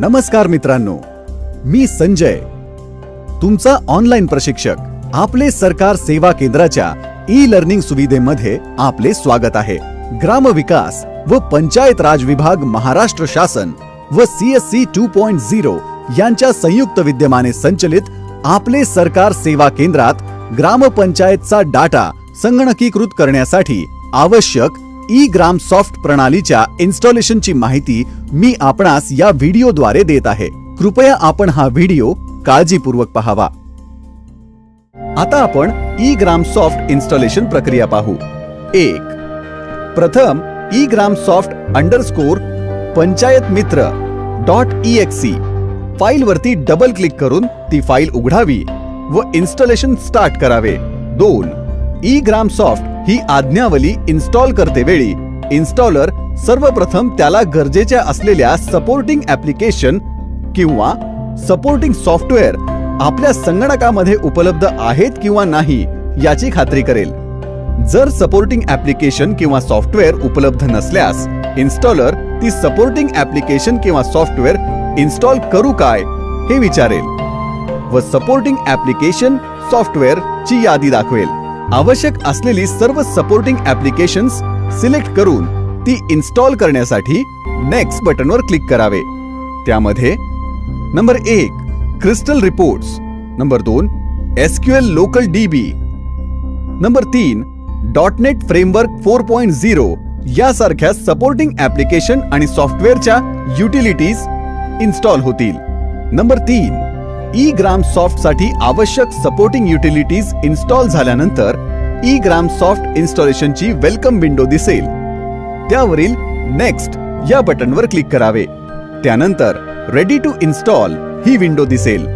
नमस्कार मित्रांनो मी संजय. तुमचा ऑनलाईन प्रशिक्षक आपले सरकार सेवा केंद्राच्या ई लर्निंग सुविधेमध्ये आपले स्वागत आहे. ग्रामविकास व पंचायत राज विभाग महाराष्ट्र शासन व सीएससी टू पॉइंट झिरो यांच्या संयुक्त विद्यमाने संचलित आपले सरकार सेवा केंद्रात ग्रामपंचायतचा डाटा संगणकीकृत करण्यासाठी आवश्यक ई ग्राम सॉफ्ट प्रणालीच्या इन्स्टॉलेशनची माहिती मी आपणास या व्हिडिओद्वारे देत आहे. कृपया आपण हा व्हिडिओ काळजीपूर्वक पाहावा. आता आपण ई ग्राम सॉफ्ट इन्स्टॉलेशन प्रक्रिया पाहू. एक प्रथम E Gram soft underscore panchayat Mitra dot E file वरती डबल क्लिक करून ती फाईल उघडावी व इन्स्टॉलेशन स्टार्ट करावे. दोन ई ग्राम सॉफ्ट ही आज्ञावली इन्स्टॉल करते वेळी. इन्स्टॉलर सर्वप्रथम त्याला गरजेच्या असलेल्या सपोर्टिंग ऍप्लिकेशन किंवा सपोर्टिंग सॉफ्टवेअर आपल्या संगणकामध्ये उपलब्ध आहेत किंवा नाही याची खात्री करेल. जर सपोर्टिंग ऍप्लिकेशन किंवा सॉफ्टवेअर उपलब्ध नसल्यास इन्स्टॉलर ती सपोर्टिंग ऍप्लिकेशन किंवा सॉफ्टवेअर इन्स्टॉल करू काय हे विचारेल व सपोर्टिंग ऍप्लिकेशन सॉफ्टवेअर ची यादी दाखवेल. आवश्यक असलेली सर्व सपोर्टिंग ऍप्लिकेशन्स सिलेक्ट करून ती इन्स्टॉल करण्यासाठी नेक्स्ट बटनवर क्लिक करावे. त्यामध्ये नंबर एक क्रिस्टल रिपोर्ट्स नंबर दोन एसक्यूएल लोकल डीबी नंबर तीन dot net framework four point zero यासारख्या सपोर्टिंग ऍप्लिकेशन आणि सॉफ्टवेअरच्या युटिलिटीज इन्स्टॉल होतील. नंबर तीन ई ग्राम सॉफ्टसाठी आवश्यक सपोर्टिंग युटिलिटीज इन्स्टॉल झाल्यानंतर ई ग्राम सॉफ्ट इन्स्टॉलेशनची वेलकम विंडो दिसेल. त्यावरील नेक्स्ट या बटनवर क्लिक करावे. त्यानंतर रेडी टू इन्स्टॉल ही विंडो दिसेल.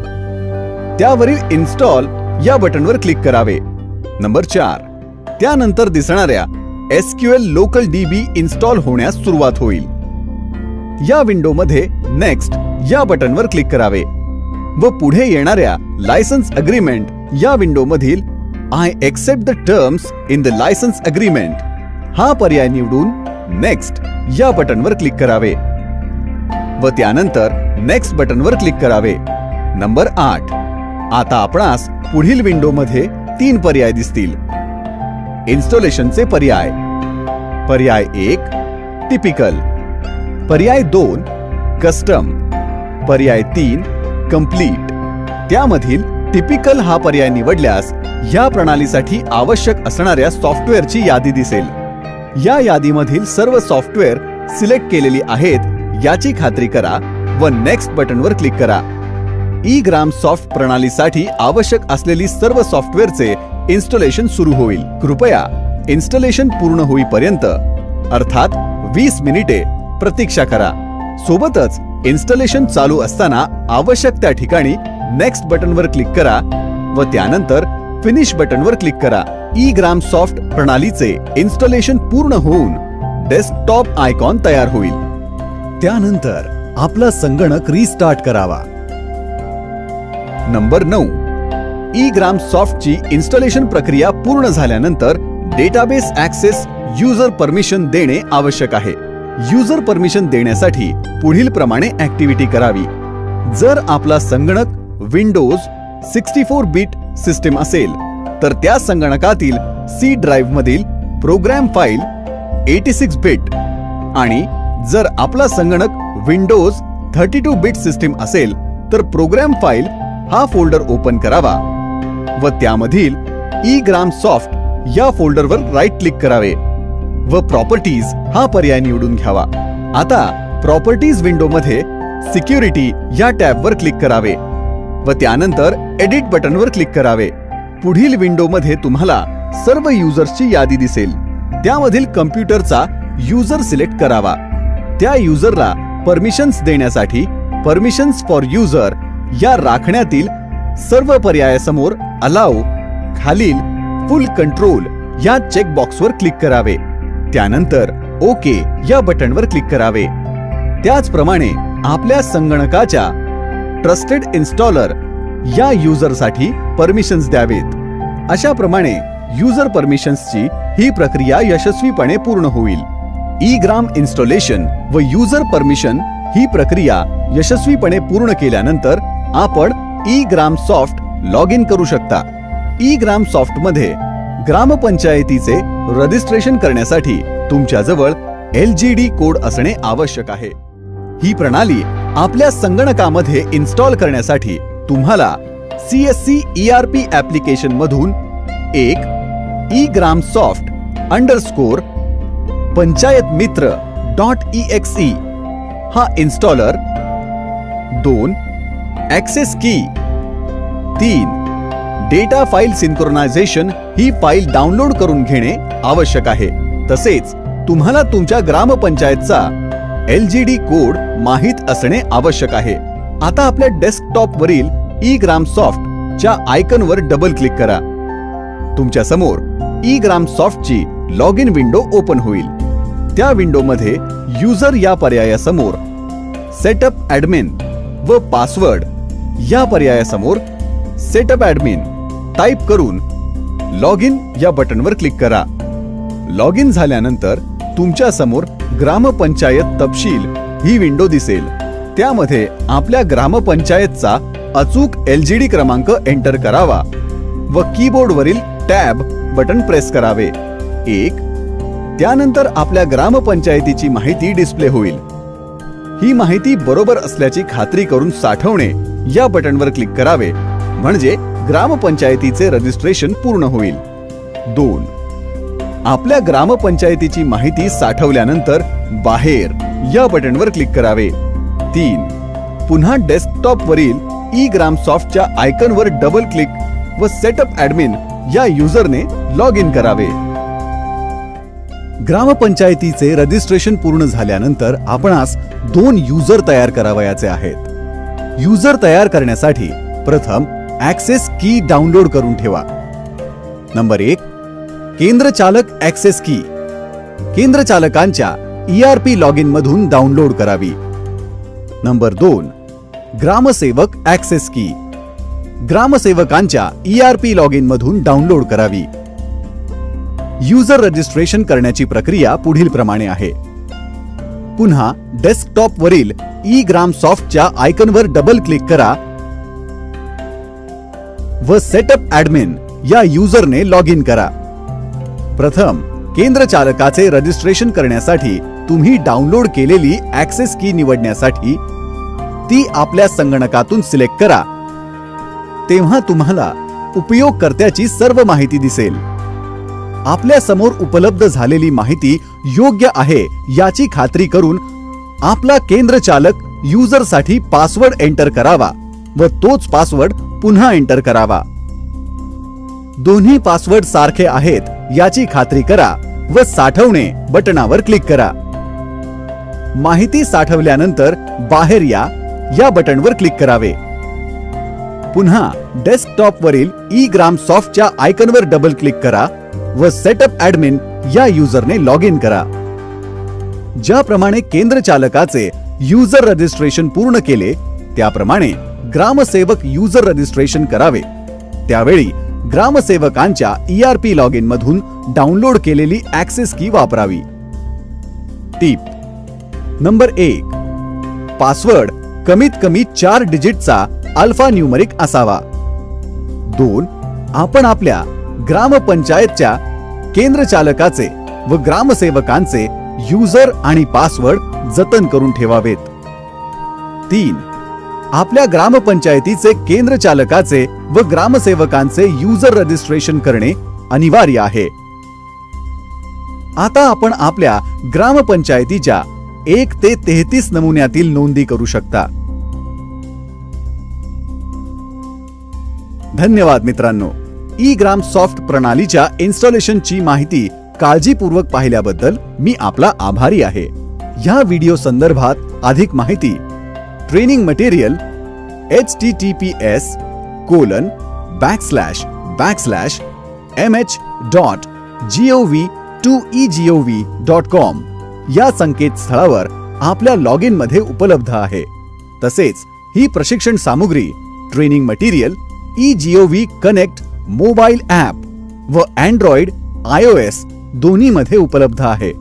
त्यावरील इन्स्टॉल या बटनवर क्लिक करावे. नंबर चार. त्यानंतर दिसणाऱ्या एसक्यूएल लोकल डीबी इन्स्टॉल होण्यास सुरुवात होईल. या विंडोमध्ये नेक्स्ट या बटनवर क्लिक करावे. व पुढे येणाऱ्या लायसन्स अग्रीमेंट या विंडोमधील I accept the terms in the license agreement हा पर्याय निवडून नेक्स्ट या बटनवर क्लिक करावे. व त्यानंतर नेक्स्ट बटनवर क्लिक करावे. नंबर आठ. आता आपणास पुढील विंडोमध्ये तीन पर्याय दिसतील. इन्स्टॉलेशनचे पर्याय. पर्याय एक टिपिकल पर्याय दोन कस्टम पर्याय तीन कंप्लीट त्यामधील टिपिकल हा पर्याय निवडल्यास या प्रणालीसाठी आवश्यक असणाऱ्या सॉफ्टवेअरची यादी दिसेल. या यादीमधील सर्व सॉफ्टवेअर सिलेक्ट केलेली आहेत याची खात्री करा व नेक्स्ट बटनवर क्लिक करा. ई ग्राम सॉफ्ट प्रणालीसाठी आवश्यक असलेली सर्व सॉफ्टवेअरचे इन्स्टॉलेशन सुरू होईल. कृपया इन्स्टॉलेशन पूर्ण होईपर्यंत अर्थात वीस मिनिटे प्रतीक्षा करा. सोबतच इन्स्टॉलेशन चालू असताना आवश्यक त्या ठिकाणी नेक्स्ट बटनवर क्लिक करा व त्यानंतर फिनिश बटनवर क्लिक करा. ई ग्राम सॉफ्ट प्रणालीचे इन्स्टॉलेशन पूर्ण होऊन डेस्कटॉप आयकॉन तयार होईल. त्यानंतर आपला संगणक रिस्टार्ट करावा. नंबर नऊ. ई ग्राम सॉफ्टची इन्स्टॉलेशन प्रक्रिया पूर्ण झाल्यानंतर डेटाबेस ऍक्सेस युजर परमिशन देणे आवश्यक आहे. युजर परमिशन देण्यासाठी पुढील प्रमाणे ऍक्टिव्हिटी करावी. जर आपला संगणक Windows sixty four bit system असेल तर त्या संगणकातील सी ड्राईव्ह मधील program file eighty six bit आणि जर आपला संगणक Windows thirty two bit system असेल तर प्रोग्राम फाईल हा फोल्डर ओपन करावा व त्यामधील ई ग्राम सॉफ्ट या फोल्डरवर राईट क्लिक करावे. व प्रॉपर्टीज हा पर्याय निवडून घ्यावा. आता प्रॉपर्टीज विंडोमध्ये सिक्युरिटी या टॅबवर क्लिक करावे व त्यानंतर एडिट बटनवर क्लिक करावे. पुढील विंडोमध्ये तुम्हाला सर्व युजर्सची यादी दिसेल. त्यामधील कम्प्युटरचा युजर सिलेक्ट करावा. त्या युजरला परमिशन्स देण्यासाठी परमिशन्स फॉर युजर या राखण्यातील सर्व पर्यायासमोर अलाव खालील फुल कंट्रोल या चेकबॉक्सवर क्लिक करावे. त्यानंतर ओके या बटनवर क्लिक करावे. त्याचप्रमाणे आपल्या संगणकाच्या ट्रस्टेड इन्स्टॉलर या युजरसाठी परमिशन्स द्यावेत. अशा प्रमाणे युजर परमिशन्सची ही प्रक्रिया यशस्वीपणे पूर्ण होईल. ई ग्राम इन्स्टॉलेशन व युजर परमिशन ही प्रक्रिया यशस्वीपणे पूर्ण केल्यानंतर आपण E Gram soft log in करू शकता. ई ग्राम सॉफ्टमध्ये ग्रामपंचायतीचे रजिस्ट्रेशन करण्यासाठी तुमच्याजवळ एल जी डी कोड असणे आवश्यक आहे. ही प्रणाली आपल्या संगणकामध्ये इन्स्टॉल करण्यासाठी तुम्हाला C S C E R P application मधून एक e Gram soft underscore Panchayat Mitra dot E X E हा इन्स्टॉलर दोन ऍक्सेस की तीन डेटा फाईल सिंक्रोनायझेशन ही फाईल डाउनलोड करून घेणे आवश्यक आहे. तसेच तुम्हाला तुमच्या ग्रामपंचायतचा एल जी डी कोड माहीत असणे आवश्यक आहे. आता आपल्या डेस्कटॉपवरील ई ग्राम सॉफ्ट च्या आयकनवर डबल क्लिक करा. तुमच्यासमोर ई ग्राम सॉफ्टची लॉग इन विंडो ओपन होईल. त्या विंडोमध्ये युजर या पर्यायासमोर सेटअप ॲडमिन व पासवर्ड या पर्यायासमोर सेटअप ॲडमिन टाईप करून लॉग इन या बटनवर क्लिक करा. लॉग इन झाल्यानंतर तुमच्यासमोर ग्रामपंचायत तपशील ही विंडो दिसेल. त्यामध्ये आपल्या ग्रामपंचायतचा अचूक एलजीडी क्रमांक एंटर करावा व कीबोर्डवरील टॅब बटन प्रेस करावे. एक त्यानंतर आपल्या ग्रामपंचायतीची माहिती डिस्प्ले होईल. ही माहिती बरोबर असल्याची खात्री करून साठवणे या बटनवर क्लिक करावे. म्हणजे ग्रामपंचायतीचे रजिस्ट्रेशन पूर्ण होईल. दोन आपल्या ग्रामपंचायतीची माहिती साठवल्यानंतर बाहेर या बटनवर क्लिक करावे. तीन पुन्हा डेस्कटॉप वरील ई ग्राम सॉफ्टच्या आयकनवर डबल क्लिक व सेटअप ऍडमिन या युजरने लॉग इन करावे. ग्रामपंचायतीचे रजिस्ट्रेशन पूर्ण झाल्यानंतर आपणास दोन युजर तयार करावयाचे आहेत. युजर तयार करण्यासाठी प्रथम ऍक्सेस की डाउनलोड करून ठेवा. नंबर एक केंद्र चालक ऍक्सेस की. केंद्र चालकांच्या E R P log in मधून डाउनलोड करावी. नंबर दोन ग्रामसेवक access key. ग्रामसेवकांच्या E R P log in मधून डाउनलोड करावी. युजर रजिस्ट्रेशन करण्याची प्रक्रिया पुढील प्रमाणे आहे. पुन्हा डेस्कटॉप वरील ई ग्राम सॉफ्टच्या आयकनवर डबल क्लिक करा व सेटअप ऍडमिन या युजरने लॉग इन करा. प्रथम केंद्र चालकाचे रजिस्ट्रेशन करण्यासाठी तुम्ही डाउनलोड केलेली ऍक्सेस की निवडण्यासाठी ती आपल्या संगणकातून सिलेक्ट करा. तेव्हा तुम्हाला उपयोगकर्त्याची सर्व माहिती दिसेल. आपल्यासमोर उपलब्ध झालेली माहिती योग्य आहे याची खात्री करून आपला केंद्र चालक युजरसाठी पासवर्ड एंटर करावा व तोच पासवर्ड पुन्हा एंटर करावा. दोन्ही पासवर्ड सारखे आहेत याची खात्री करा व साठवणे बटनावर क्लिक करा. माहिती साठवल्यानंतर बाहेर या या बटनवर क्लिक करावे. पुन्हा डेस्कटॉप वरील ई ग्राम सॉफ्टच्या आयकनवर डबल क्लिक करा व सेटअप ऍडमिन या युजरने लॉग इन करा. ज्याप्रमाणे केंद्र चालकाचे युजर रजिस्ट्रेशन पूर्ण केले त्याप्रमाणे ग्रामसेवक युजर रजिस्ट्रेशन करावे. त्यावेळी ग्रामसेवकांच्या E R P log in मधून डाउनलोड केलेली ऍक्सेस की वापरावी. टीप नंबर एक. पासवर्ड कमीत कमी चार डिजिटचा अल्फा न्यूमरिक असावा. दोन. आपण आपल्या ग्रामपंचायतच्या केंद्र चालकाचे व ग्रामसेवकांचे युजर आणि पासवर्ड जतन करून ठेवावेत. तीन. आपल्या ग्रामपंचायतीचे केंद्र चालकाचे व ग्रामसेवकांचे युजर रजिस्ट्रेशन करणे अनिवार्य आहे. आता आपण आपल्या ग्रामपंचायतीच्या एक ते तेहतीस नमुन्यातील नोंदी करू शकता. धन्यवाद मित्रांनो. ई ग्राम सॉफ्ट प्रणालीच्या इन्स्टॉलेशनची माहिती काळजीपूर्वक पाहिल्याबद्दल मी आपला आभारी आहे. ह्या व्हिडिओ संदर्भात अधिक माहिती training material H T T P S colon backslash backslash M H dot G O V two E G O V dot com या संकेतस्थळावर आपल्या लॉग इनमध्ये उपलब्ध आहे. तसेच ही प्रशिक्षण सामुग्री training material E G O V connect mobile app व अँड्रॉइड आय ओ एस दोन्हीमध्ये उपलब्ध आहे.